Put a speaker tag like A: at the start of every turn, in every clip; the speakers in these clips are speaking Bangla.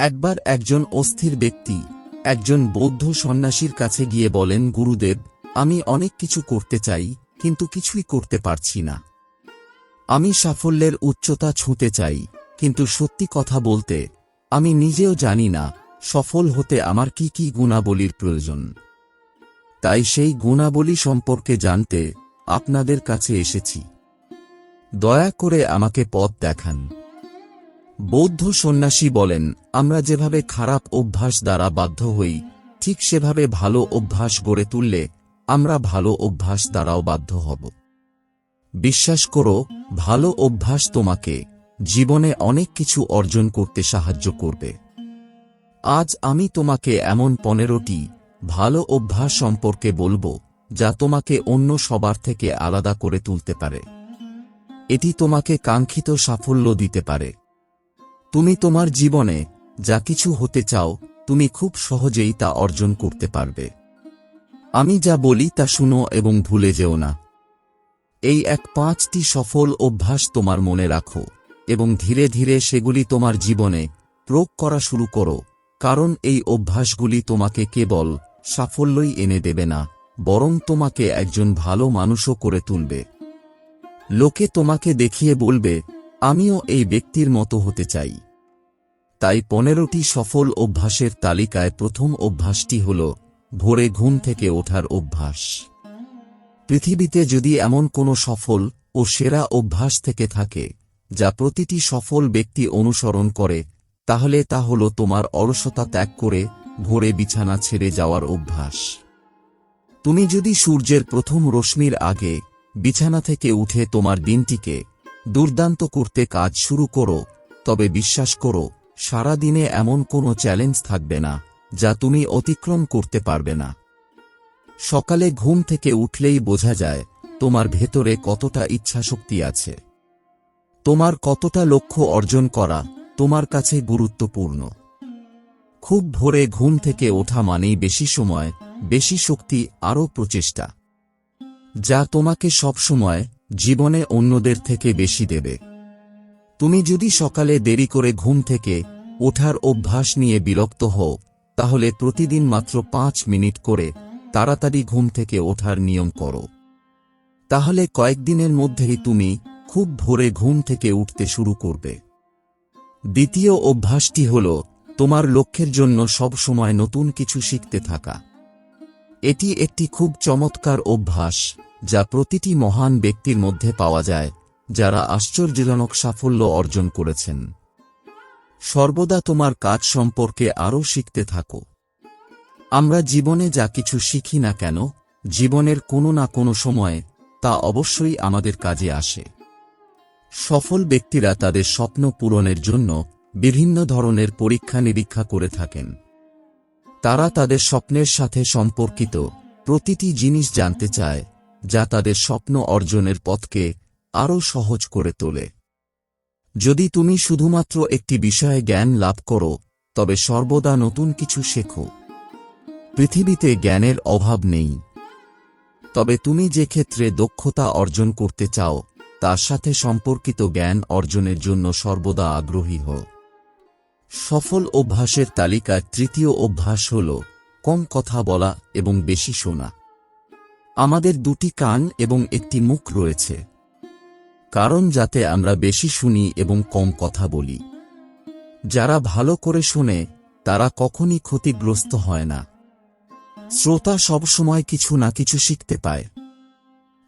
A: একবার একজন অস্থির ব্যক্তি, একজন বৌদ্ধ সন্ন্যাসীর কাছে গিয়ে বলেন, গুরুদেব, আমি অনেক কিছু করতে চাই, কিন্তু কিছুই করতে পারছি না। আমি সাফল্যের উচ্চতা ছুঁতে চাই, কিন্তু সত্যি কথা বলতে, আমি নিজেও জানি না, সফল হতে আমার কি কি গুণাবলীর প্রয়োজন। তাই সেই গুণাবলী সম্পর্কে জানতে আপনাদের কাছে এসেছি। দয়া করে আমাকে পথ দেখান। বৌদ্ধ সন্ন্যাসী বলেন, আমরা যেভাবে খারাপ অভ্যাস দ্বারা বাধ্য হই, ঠিক সেভাবে ভালো অভ্যাস গড়ে তুললে আমরা ভালো অভ্যাস দ্বারাও বাধ্য হব। বিশ্বাস করো, ভালো অভ্যাস তোমাকে জীবনে অনেক কিছু অর্জন করতে সাহায্য করবে। আজ আমি তোমাকে এমন পনেরোটি ভালো অভ্যাস সম্পর্কে বলব, যা তোমাকে অন্য সবার থেকে আলাদা করে তুলতে পারে। এটি তোমাকে কাঙ্ক্ষিত সাফল্য দিতে পারে। তুমি তোমার জীবনে যা কিছু হতে চাও, তুমি খুব সহজেই তা অর্জন করতে পারবে। আমি যা বলি তা শুনো এবং ভুলে যেও না। এই এক পাঁচটি সফল অভ্যাস তোমার মনে রাখো এবং ধীরে ধীরে সেগুলি তোমার জীবনে প্রয়োগ করা শুরু করো, কারণ এই অভ্যাসগুলি তোমাকে কেবল সাফল্যই এনে দেবে না, বরং তোমাকে একজন ভালো মানুষও করে তুলবে। লোকে তোমাকে দেখিয়ে বলবে আমিও এই ব্যক্তির মতো হতে চাই। তাই পনেরোটি সফল অভ্যাসের তালিকায় প্রথম অভ্যাসটি হল, ভোরে ঘুম থেকে ওঠার অভ্যাস। পৃথিবীতে যদি এমন কোনো সফল ও সেরা অভ্যাস থেকে থাকে, যা প্রতিটি সফল ব্যক্তি অনুসরণ করে, তাহলে তা হল তোমার অলসতা ত্যাগ করে ভোরে বিছানা ছেড়ে যাওয়ার অভ্যাস। তুমি যদি সূর্যের প্রথম রশ্মির আগে বিছানা থেকে উঠে তোমার দিনটিকে দুর্দান্ত করতে কাজ শুরু করো, তবে বিশ্বাস করো সারা দিনে এমন কোনো চ্যালেঞ্জ থাকবে না, যা তুমি অতিক্রম করতে পারবে না। সকালে ঘুম থেকে উঠলেই বোঝা যায়, তোমার ভেতরে কতটা ইচ্ছাশক্তি আছে। তোমার কতটা লক্ষ্য অর্জন করা, তোমার কাছে গুরুত্বপূর্ণ। খুব ভোরে ঘুম থেকে ওঠা মানেই বেশি সময়, বেশি শক্তি, আরও প্রচেষ্টা। যা তোমাকে সবসময় জীবনে অন্যদের থেকে বেশি দেবে। তুমি যদি সকালে দেরি করে ঘুম থেকে ওঠার অভ্যাস নিয়ে বিরক্ত হও, তাহলে প্রতিদিন মাত্র পাঁচ মিনিট করে তাড়াতাড়ি ঘুম থেকে ওঠার নিয়ম করো। তাহলে কয়েকদিনের মধ্যেই তুমি খুব ভোরে ঘুম থেকে উঠতে শুরু করবে। দ্বিতীয় অভ্যাসটি হল তোমার লক্ষ্যের জন্য সব সময় নতুন কিছু শিখতে থাকা। এটি একটি খুব চমৎকার অভ্যাস। যা প্রতিটি মহান ব্যক্তির মধ্যে পাওয়া যায়, যারা আশ্চর্যজনক সাফল্য অর্জন করেছেন। সর্বদা তোমার কাজ সম্পর্কে আরও শিখতে থাকো। আমরা জীবনে যা কিছু শিখি না কেন, জীবনের কোনো না কোনো সময়ে তা অবশ্যই আমাদের কাজে আসে। সফল ব্যক্তিরা তাদের স্বপ্ন পূরণের জন্য বিভিন্ন ধরনের পরীক্ষা নিরীক্ষা করে থাকেন। তারা তাদের স্বপ্নের সাথে সম্পর্কিত প্রতিটি জিনিস জানতে চায় যা তাদের স্বপ্ন অর্জনের পথকে আরও সহজ করে তোলে। যদি তুমি শুধুমাত্র একটি বিষয়ে জ্ঞান লাভ করো, তবে সর্বদা নতুন কিছু শেখো। পৃথিবীতে জ্ঞানের অভাব নেই। তবে তুমি যে ক্ষেত্রে দক্ষতা অর্জন করতে চাও, তার সাথে সম্পর্কিত জ্ঞান অর্জনের জন্য সর্বদা আগ্রহী হও। সফল অভ্যাসের তালিকার তৃতীয় অভ্যাস হল কম কথা বলা এবং বেশি শোনা। আমাদের দুটি কান এবং একটি মুখ রয়েছে। কারণ যাতে আমরা বেশি শুনি এবং কম কথা বলি। যারা ভালো করে শোনে, তারা কখনই ক্ষতিগ্রস্ত হয় না। শ্রোতা সবসময় কিছু না কিছু শিখতে পায়।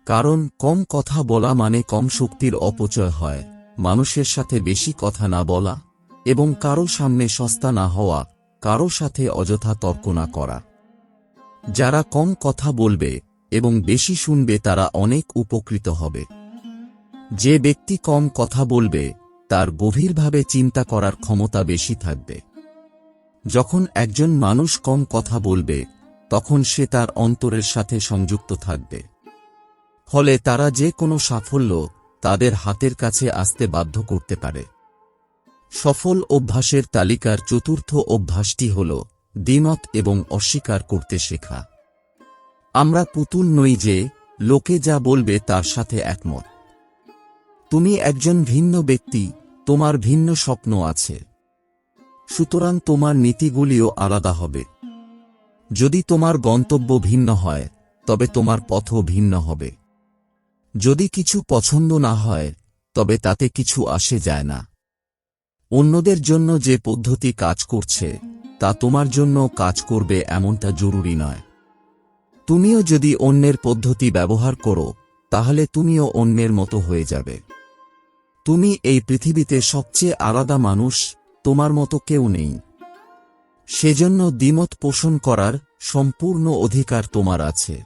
A: কারণ কম কথা বলা মানে কম শক্তির অপচয় হয়, মানুষের সাথে বেশি কথা না বলা এবং কারও সামনে সস্তা না হওয়া, কারও সাথে অযথা তর্ক না করা। যারা কম কথা বলবে এবং বেশি শুনবে তারা অনেক উপকৃত হবে। যে ব্যক্তি কম কথা বলবে, তার গভীরভাবে চিন্তা করার ক্ষমতা বেশি থাকবে। যখন একজন মানুষ কম কথা বলবে, তখন সে তার অন্তরের সাথে সংযুক্ত থাকবে। ফলে তারা যে কোনো সাফল্য তাদের হাতের কাছে আসতে বাধ্য করতে পারে। সফল অভ্যাসের তালিকার চতুর্থ অভ্যাসটি হল দ্বিমত এবং অস্বীকার করতে শেখা। আমরা পুতুল নই যে, লোকে যা বলবে তার সাথে একমত। তুমি একজন ভিন্ন ব্যক্তি, তোমার ভিন্ন স্বপ্ন আছে। সুতরাং তোমার নীতিগুলিও আলাদা হবে। যদি তোমার গন্তব্য ভিন্ন হয়, তবে তোমার পথও ভিন্ন হবে। যদি কিছু পছন্দ না হয়, তবে তাতে কিছু আসে যায় না। অন্যদের জন্য যে পদ্ধতি কাজ করছে, তা তোমার জন্য কাজ করবে এমনটা জরুরি নয়। তুমিও যদি অন্যের পদ্ধতি ব্যবহার করো, তাহলে তুমিও অন্যের মতো হয়ে যাবে। তুমি এই পৃথিবীতে সবচেয়ে আলাদা মানুষ, তোমার মতো কেউ নেই। সেজন্য দ্বিমত পোষণ করার সম্পূর্ণ অধিকার তোমার আছে।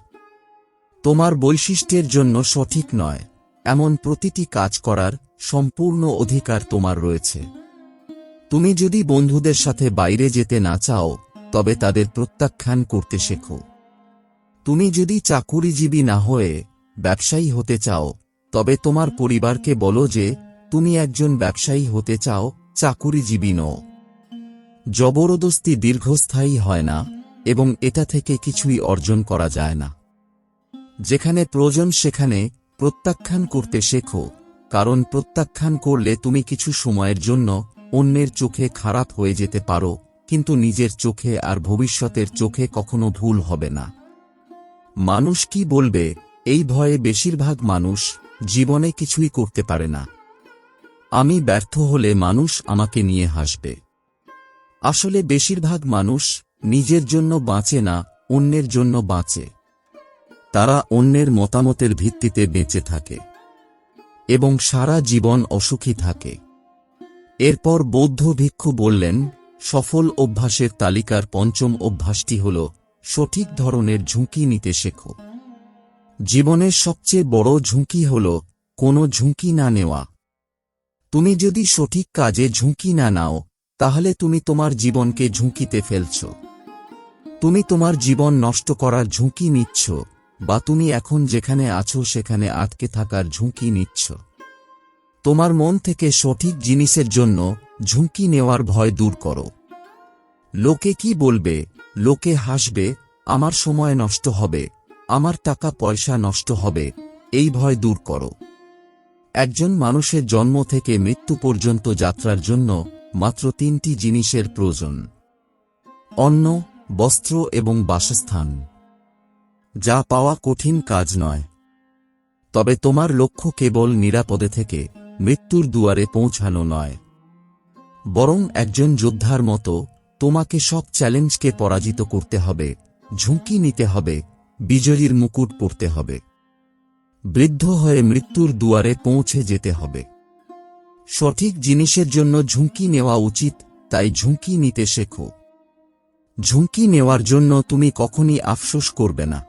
A: তোমার বৈশিষ্ট্যের জন্য সঠিক নয়, এমন প্রতিটি কাজ করার সম্পূর্ণ অধিকার তোমার রয়েছে। তুমি যদি বন্ধুদের সাথে বাইরে যেতে না চাও, তবে তাদের প্রত্যাখ্যান করতে শেখো। তুমি যদি চাকুরিজীবী না হয়ে ব্যবসায়ী হতে চাও, তবে তোমার পরিবারকে বলো যে, তুমি একজন ব্যবসায়ী হতে চাও, চাকুরিজীবী নও। জবরদস্তি দীর্ঘস্থায়ী হয় না, এবং এটা থেকে কিছুই অর্জন করা যায় না। যেখানে প্রয়োজন সেখানে প্রত্যাখ্যান করতে শেখো, কারণ প্রত্যাখ্যান করলে তুমি কিছু সময়ের জন্য অন্যের চোখে খারাপ হয়ে যেতে পারো, কিন্তু নিজের চোখে আর ভবিষ্যতের চোখে কখনো ভুল হবে না। মানুষ কি বলবে? এই ভয়ে বেশিরভাগ মানুষ জীবনে কিছুই করতে পারে না। আমি ব্যর্থ হলে মানুষ আমাকে নিয়ে হাসবে। আসলে বেশিরভাগ মানুষ নিজের জন্য বাঁচে না, অন্যের জন্য বাঁচে। তারা অন্যের মতামতের ভিত্তিতে বেঁচে থাকে। এবং সারা জীবন অসুখী থাকে। এরপর বৌদ্ধ ভিক্ষু বললেন, সফল অভ্যাসের তালিকার পঞ্চম অভ্যাসটি হল সঠিক ধরনের ঝুঁকি নিতে শেখো। জীবনের সবচেয়ে বড় ঝুঁকি হল কোনো ঝুঁকি না নেওয়া। তুমি যদি সঠিক কাজে ঝুঁকি না নাও, তাহলে তুমি তোমার জীবনকে ঝুঁকিতে ফেলছ। তুমি তোমার জীবন নষ্ট করার ঝুঁকি নিচ্ছ, বা তুমি এখন যেখানে আছো সেখানে আটকে থাকার ঝুঁকি নিচ্ছ। তোমার মন থেকে সঠিক জিনিসের জন্য ঝুঁকি নেওয়ার ভয় দূর করো। লোকে কি বলবে? লোকে হাসবে, আমার সময় নষ্ট হবে, আমার টাকা পয়সা নষ্ট হবে, এই ভয় দূর করো। একজন মানুষের জন্ম থেকে মৃত্যু পর্যন্ত যাত্রার জন্য মাত্র তিনটি জিনিসের প্রয়োজন। অন্ন, বস্ত্র এবং বাসস্থান। যা পাওয়া কঠিন কাজ নয়। তবে তোমার লক্ষ্য কেবল নিরাপদে থেকে মৃত্যুর দুয়ারে পৌঁছানো নয়। বরং একজন যোদ্ধার মতো তোমাকে সব চ্যালেঞ্জকে পরাজিত করতে হবে, ঝুঁকি নিতে হবে, বিজয়ীর মুকুট পরতে হবে। বৃদ্ধ হয়ে মৃত্যুর দুয়ারে পৌঁছে যেতে হবে। সঠিক জিনিসের জন্য ঝুঁকি নেওয়া উচিত, তাই ঝুঁকি নিতে শেখো। ঝুঁকি নেওয়ার জন্য তুমি কখনই আফসোস করবে না।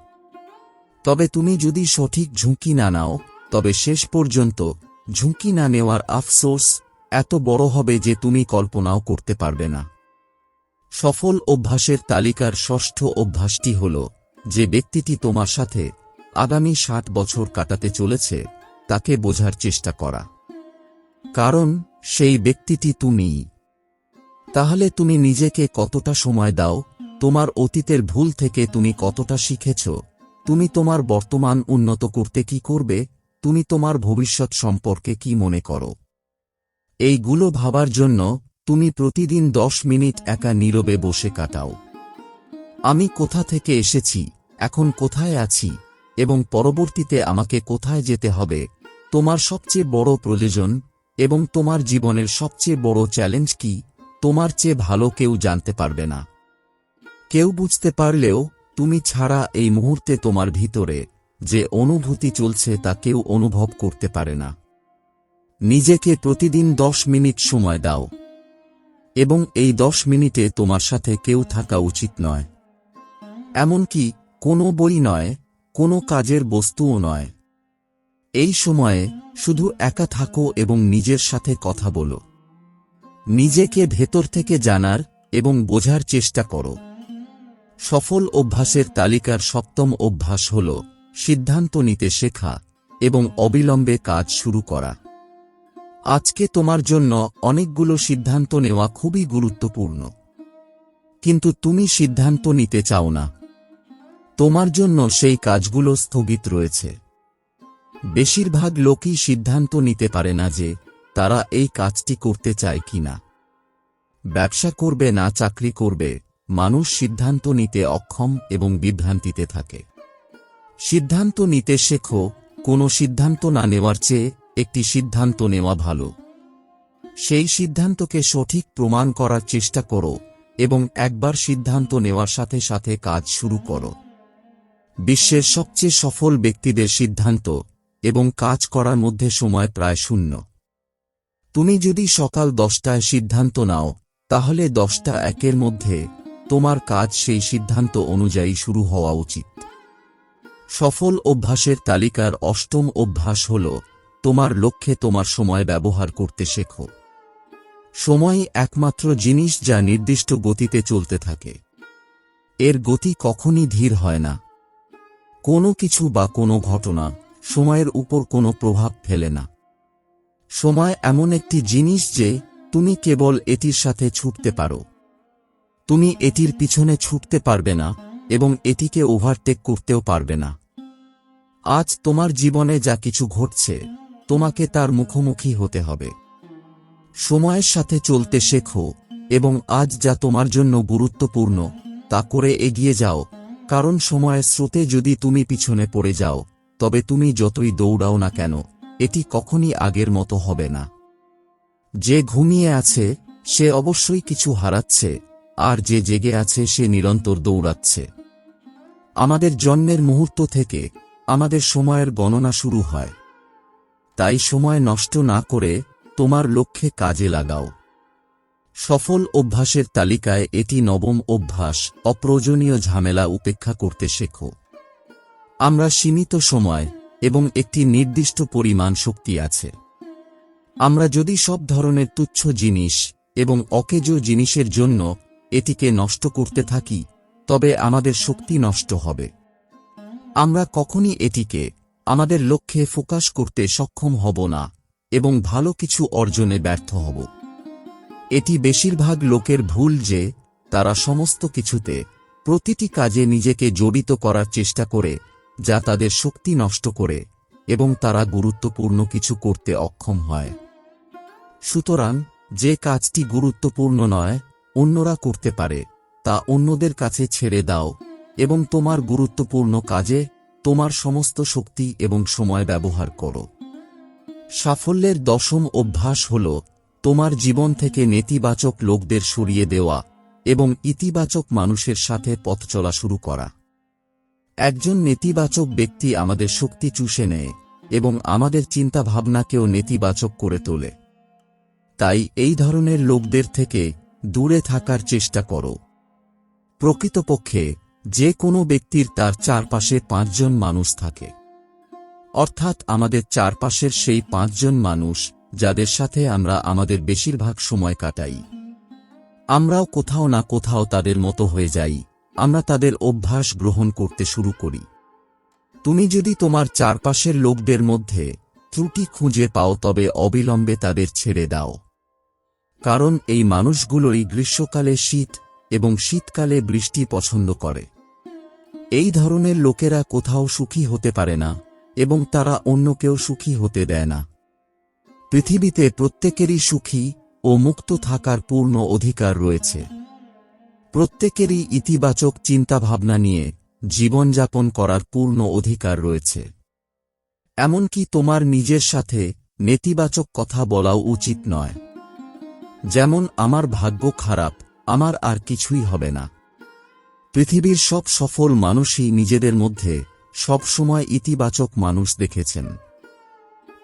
A: তবে তুমি যদি সঠিক ঝুঁকি না নাও, তবে শেষ পর্যন্ত ঝুঁকি না নেওয়ার আফসোস এত বড় হবে যে তুমি কল্পনাও করতে পারবে না। সফল অভ্যাসের তালিকার ষষ্ঠ অভ্যাসটি হল, যে ব্যক্তিটি তোমার সাথে আগামী ষাট বছর কাটাতে চলেছে, তাকে বোঝার চেষ্টা করা। কারণ, সেই ব্যক্তিটি তুমিই তাহলে তুমি নিজেকে কতটা সময় দাও, তোমার অতীতের ভুল থেকে তুমি কতটা শিখেছ, তুমি তোমার বর্তমান উন্নত করতে কি করবে, তুমি তোমার ভবিষ্যৎ সম্পর্কে কি মনে করো। এইগুলো ভাবার জন্য তুমি প্রতিদিন দশ মিনিট একা নীরবে বসে কাটাও। আমি কোথা থেকে এসেছি, এখন কোথায় আছি, এবং পরবর্তীতে আমাকে কোথায় যেতে হবে, তোমার সবচেয়ে বড় প্রয়োজন, এবং তোমার জীবনের সবচেয়ে বড় চ্যালেঞ্জ কি, তোমার চেয়ে ভালো কেউ জানতে পারবে না। কেউ বুঝতে পারলেও, তুমি ছাড়া এই মুহূর্তে তোমার ভিতরে যে অনুভূতি চলছে তা কেউ অনুভব করতে পারে না। নিজেকে প্রতিদিন দশ মিনিট সময় দাও। এবং এই দশ মিনিটে তোমার সাথে কেউ থাকা উচিত নয়। এমনকি কোনো বই নয়, কোনো কাজের বস্তুও নয়। এই সময়ে শুধু একা থাকো এবং নিজের সাথে কথা বলো। নিজেকে ভেতর থেকে জানার এবং বোঝার চেষ্টা করো। সফল অভ্যাসের তালিকার সপ্তম অভ্যাস হল সিদ্ধান্ত নিতে শেখা এবং অবিলম্বে কাজ শুরু করা। আজকে তোমার জন্য অনেকগুলো সিদ্ধান্ত নেওয়া খুবই গুরুত্বপূর্ণ। কিন্তু তুমি সিদ্ধান্ত নিতে চাও না। তোমার জন্য সেই কাজগুলো স্থগিত রয়েছে। বেশিরভাগ লোকই সিদ্ধান্ত নিতে পারে না যে তারা এই কাজটি করতে চায় কিনা ব্যবসা করবে না চাকরি করবে, মানুষ সিদ্ধান্ত নিতে অক্ষম এবং বিভ্রান্তিতে থাকে। সিদ্ধান্ত নিতে শেখো, কোনো সিদ্ধান্ত না নেওয়ার চেয়ে একটি সিদ্ধান্ত নেওয়া ভালো। সেই সিদ্ধান্তকে সঠিক প্রমাণ করার চেষ্টা করো এবং একবার সিদ্ধান্ত নেওয়ার সাথে সাথে কাজ শুরু করো। বিশ্বের সবচেয়ে সফল ব্যক্তিদের সিদ্ধান্ত এবং কাজ করার মধ্যে সময় প্রায় শূন্য। তুমি যদি সকাল দশটায় সিদ্ধান্ত নাও, তাহলে দশটা একের মধ্যে তোমার কাজ সেই সিদ্ধান্ত অনুযায়ী শুরু হওয়া উচিত। সফল অভ্যাসের তালিকার অষ্টম অভ্যাস হল তোমার লক্ষ্যে তোমার সময় ব্যবহার করতে শেখো। সময় একমাত্র জিনিস যা নির্দিষ্ট গতিতে চলতে থাকে। এর গতি কখনই ধীর হয় না। কোনো কিছু বা কোনো ঘটনা সময়ের উপর কোনো প্রভাব ফেলে না। সময় এমন একটি জিনিস যে তুমি কেবল এটির সাথে ছুটতে পারো। তুমি এটির পিছনে ছুটতে পারবে না এবং এটিকে ওভারটেক করতেও পারবে না। আজ তোমার জীবনে যা কিছু ঘটছে তোমাকে তার মুখোমুখি হতে হবে। সময়ের সাথে চলতে শেখো, এবং আজ যা তোমার জন্য গুরুত্বপূর্ণ, তা করে এগিয়ে যাও, কারণ সময়ের স্রোতে যদি তুমি পিছনে পড়ে যাও, তবে তুমি যতই দৌড়াও না কেন, এটি কখনই আগের মতো হবে না। যে ঘুমিয়ে আছে, সে অবশ্যই কিছু হারাচ্ছে, আর যে জেগে আছে, সে নিরন্তর দৌড়াচ্ছে। আমাদের জন্মের মুহূর্ত থেকে আমাদের সময়ের গণনা শুরু হয়। তাই সময় নষ্ট না করে তোমার লক্ষ্যে কাজে লাগাও। সফল অভ্যাসের তালিকায় এটি নবম অভ্যাস, অপ্রয়োজনীয় ঝামেলা উপেক্ষা করতে শেখো। আমরা সীমিত সময় এবং একটি নির্দিষ্ট পরিমাণ শক্তি আছে। আমরা যদি সব ধরনের তুচ্ছ জিনিস এবং অকেজো জিনিসের জন্য এটিকে নষ্ট করতে থাকি, তবে আমাদের শক্তি নষ্ট হবে। আমরা কখনই এটিকে আমাদের লক্ষ্যে ফোকাস করতে সক্ষম হব না, এবং ভালো কিছু অর্জনে ব্যর্থ হব। এটি বেশিরভাগ লোকের ভুল যে, তারা সমস্ত কিছুতে, প্রতিটি কাজে নিজেকে জড়িত করার চেষ্টা করে, যা তাদের শক্তি নষ্ট করে, এবং তারা গুরুত্বপূর্ণ কিছু করতে অক্ষম হয়। সুতরাং, যে কাজটি গুরুত্বপূর্ণ নয়, অন্যরা করতে পারে, তা অন্যদের কাছে ছেড়ে দাও, এবং তোমার গুরুত্বপূর্ণ কাজে তোমার সমস্ত শক্তি এবং সময় ব্যবহার করো। সাফল্যের দশম অভ্যাস হল তোমার জীবন থেকে নেতিবাচক লোকদের সরিয়ে দেওয়া এবং ইতিবাচক মানুষের সাথে পথ চলা শুরু করা। একজন নেতিবাচক ব্যক্তি আমাদের শক্তি চুষে নেয় এবং আমাদের চিন্তাভাবনাকেও নেতিবাচক করে তোলে। তাই এই ধরনের লোকদের থেকে দূরে থাকার চেষ্টা করো। প্রকৃতপক্ষে যে কোনো ব্যক্তির তার চারপাশে পাঁচজন মানুষ থাকে। অর্থাৎ আমাদের চারপাশের সেই পাঁচজন মানুষ, যাদের সাথে আমরা আমাদের বেশিরভাগ সময় কাটাই। আমরাও কোথাও না কোথাও তাদের মতো হয়ে যাই, আমরা তাদের অভ্যাস গ্রহণ করতে শুরু করি। তুমি যদি তোমার চারপাশের লোকদের মধ্যে ত্রুটি খুঁজে পাও তবে অবিলম্বে তাদের ছেড়ে দাও। কারণ এই মানুষগুলোই গ্রীষ্মকালে শীত এবং শীতকালে বৃষ্টি পছন্দ করে। এই ধরনের লোকেরা কোথাও সুখী হতে পারে না এবং তারা অন্যকেও সুখী হতে দেয় না। পৃথিবীতে প্রত্যেকেরই সুখী ও মুক্ত থাকার পূর্ণ অধিকার রয়েছে। প্রত্যেকেরই ইতিবাচক চিন্তাভাবনা নিয়ে জীবনযাপন করার পূর্ণ অধিকার রয়েছে। এমনকি তোমার নিজের সাথে নেতিবাচক কথা বলাও উচিত নয়। যেমন, আমার ভাগ্য খারাপ, আমার আর কিছুই হবে না। পৃথিবীর সব সফল মানুষই নিজেদের মধ্যে সবসময় ইতিবাচক মানুষ দেখেছেন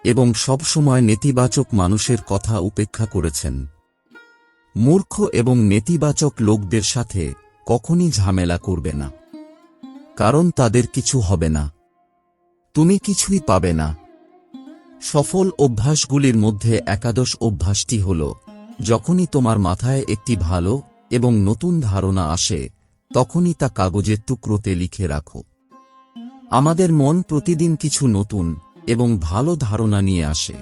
A: এবং সবসময় নেতিবাচক মানুষের কথা উপেক্ষা করেছেন। মূর্খ এবং নেতিবাচক লোকদের সাথে কখনই ঝামেলা করবে না। কারণ তাদের কিছু হবে না। তুমি কিছুই পাবে না। সফল অভ্যাসগুলির মধ্যে একাদশ অভ্যাসটি হল, যখনই তোমার মাথায় একটি ভালো এবং নতুন ধারণা আসে তখনই তা কাগজের টুকরোতে লিখে রাখো। আমাদের মন প্রতিদিন কিছু নতুন এবং ভালো ধারণা নিয়ে আসে।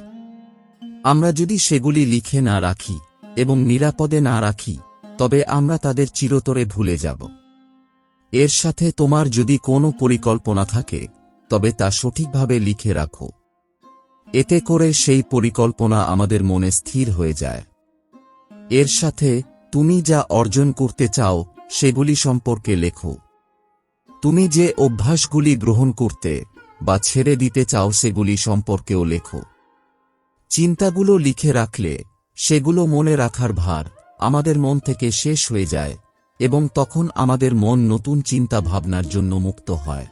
A: আমরা যদি সেগুলি লিখে না রাখি এবং নিরাপদে না রাখি, তবে আমরা তাদের চিরতরে ভুলে যাব। এর সাথে তোমার যদি কোনো পরিকল্পনা থাকে, তবে তা সঠিকভাবে লিখে রাখো। এতে করে সেই পরিকল্পনা আমাদের মনে স্থির হয়ে যায়। এর সাথে তুমি যা অর্জন করতে চাও সেগুলি সম্পর্কে লেখো। তুমি যে অভ্যাসগুলি গ্রহণ করতে বা ছেড়ে দিতে চাও সেগুলি সম্পর্কেও লেখো। চিন্তাগুলো লিখে রাখলে সেগুলো মনে রাখার ভার আমাদের মন থেকে শেষ হয়ে যায় এবং তখন আমাদের মন নতুন চিন্তা ভাবনার জন্য মুক্ত হয়।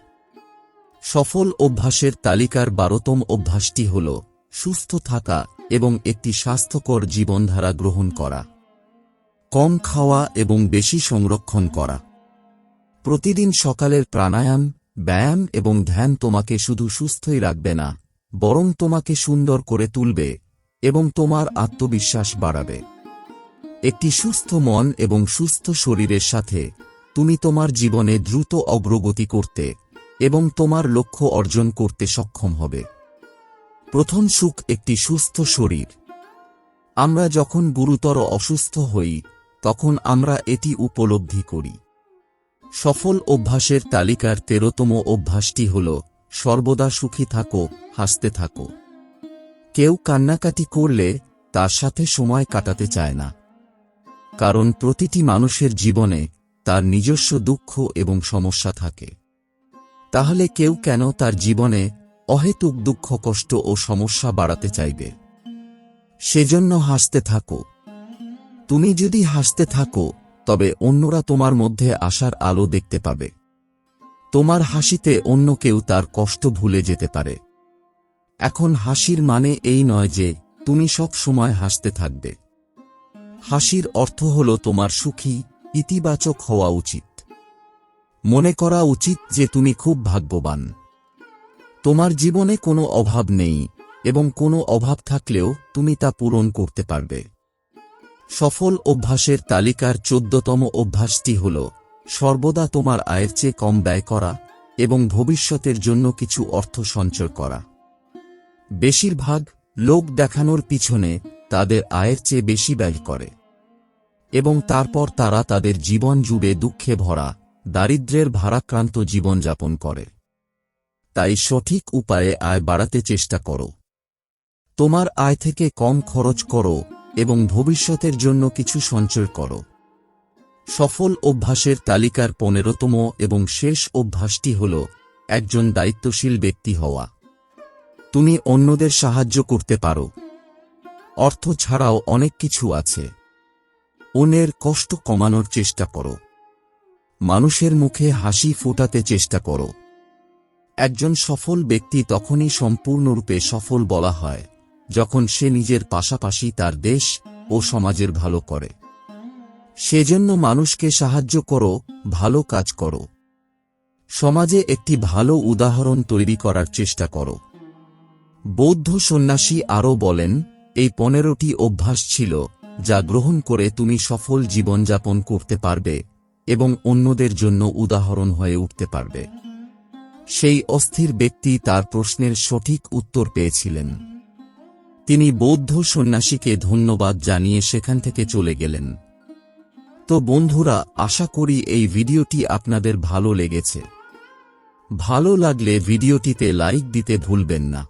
A: সফল অভ্যাসের তালিকার বারোতম অভ্যাসটি হল সুস্থ থাকা এবং একটি স্বাস্থ্যকর জীবনধারা গ্রহণ করা। কম খাওয়া এবং বেশি সংরক্ষণ করা। প্রতিদিন সকালের প্রাণায়াম, ব্যায়াম এবং ধ্যান তোমাকে শুধু সুস্থই রাখবে না, বরং তোমাকে সুন্দর করে তুলবে এবং তোমার আত্মবিশ্বাস বাড়াবে। একটি সুস্থ মন এবং সুস্থ শরীরের সাথে তুমি তোমার জীবনে দ্রুত অগ্রগতি করতে এবং তোমার লক্ষ্য অর্জন করতে সক্ষম হবে। প্রথম সুখ একটি সুস্থ শরীর। আমরা যখন গুরুতর অসুস্থ হই তখন আমরা এটি উপলব্ধি করি। সফল অভ্যাসের তালিকার তেরোতম অভ্যাসটি হল, সর্বদা সুখী থাকো, হাসতে থাকো। কেউ কান্নাকাটি করলে, তার সাথে সময় কাটাতে চায় না। কারণ প্রতিটি মানুষের জীবনে, তার নিজস্ব দুঃখ এবং সমস্যা থাকে। তাহলে কেউ কেন তার জীবনে অহেতুক দুঃখ, কষ্ট ও সমস্যা বাড়াতে চাইবে? সেজন্য হাসতে থাকো। তুমি যদি হাসতে থাকো, তবে অন্যরা তোমার মধ্যে আসার আলো দেখতে পাবে। তোমার হাসিতে অন্য কেউ তার কষ্ট ভুলে যেতে পারে। এখন হাসির মানে এই নয় যে, তুমি সব সময় হাসতে থাকবে। হাসির অর্থ হল তোমার সুখী, ইতিবাচক হওয়া উচিত। মনে করা উচিত যে তুমি খুব ভাগ্যবান। তোমার জীবনে কোনো অভাব নেই, এবং কোনো অভাব থাকলেও তুমি তা পূরণ করতে পারবে। সফল অভ্যাসের তালিকার চোদ্দতম অভ্যাসটি হল, সর্বদা তোমার আয়ের চেয়ে কম ব্যয় করা এবং ভবিষ্যতের জন্য কিছু অর্থ সঞ্চয় করা। বেশিরভাগ লোক দেখানোর পিছনে তাদের আয়ের চেয়ে বেশি ব্যয় করে এবং তারপর তারা তাদের জীবন জুড়ে দুঃখে ভরা, দারিদ্র্যের ভারাক্রান্ত জীবনযাপন করে। তাই সঠিক উপায়ে আয় বাড়াতে চেষ্টা করো। তোমার আয় থেকে কম খরচ করো এবং ভবিষ্যতের জন্য কিছু সঞ্চয় করো। সফল অভ্যাসের তালিকার পনেরোতম এবং শেষ অভ্যাসটি হল একজন দায়িত্বশীল ব্যক্তি হওয়া। তুমি অন্যদের সাহায্য করতে পারো। অর্থ ছাড়াও অনেক কিছু আছে। অন্যের কষ্ট কমানোর চেষ্টা করো। মানুষের মুখে হাসি ফোটাতে চেষ্টা করো। একজন সফল ব্যক্তি তখনই সম্পূর্ণরূপে সফল বলা হয়। যখন সে নিজের পাশাপাশি তার দেশ ও সমাজের ভালো করে। সেজন্য মানুষকে সাহায্য করো, ভালো কাজ করো। সমাজে একটি ভালো উদাহরণ তৈরি করার চেষ্টা করো। বৌদ্ধ সন্ন্যাসী আরও বলেন, এই পনেরোটি অভ্যাস ছিল, যা গ্রহণ করে তুমি সফল জীবনযাপন করতে পারবে এবং অন্যদের জন্য উদাহরণ হয়ে উঠতে পারবে। সেই অস্থির ব্যক্তি তার প্রশ্নের সঠিক উত্তর পেয়েছিলেন। তিনি বৌদ্ধ সন্ন্যাসীকে ধন্যবাদ জানিয়ে সেখান থেকে চলে গেলেন। তো বন্ধুরা, আশা করি এই ভিডিওটি আপনাদের ভালো লেগেছে। ভালো লাগলে ভিডিওটিতে লাইক দিতে ভুলবেন না।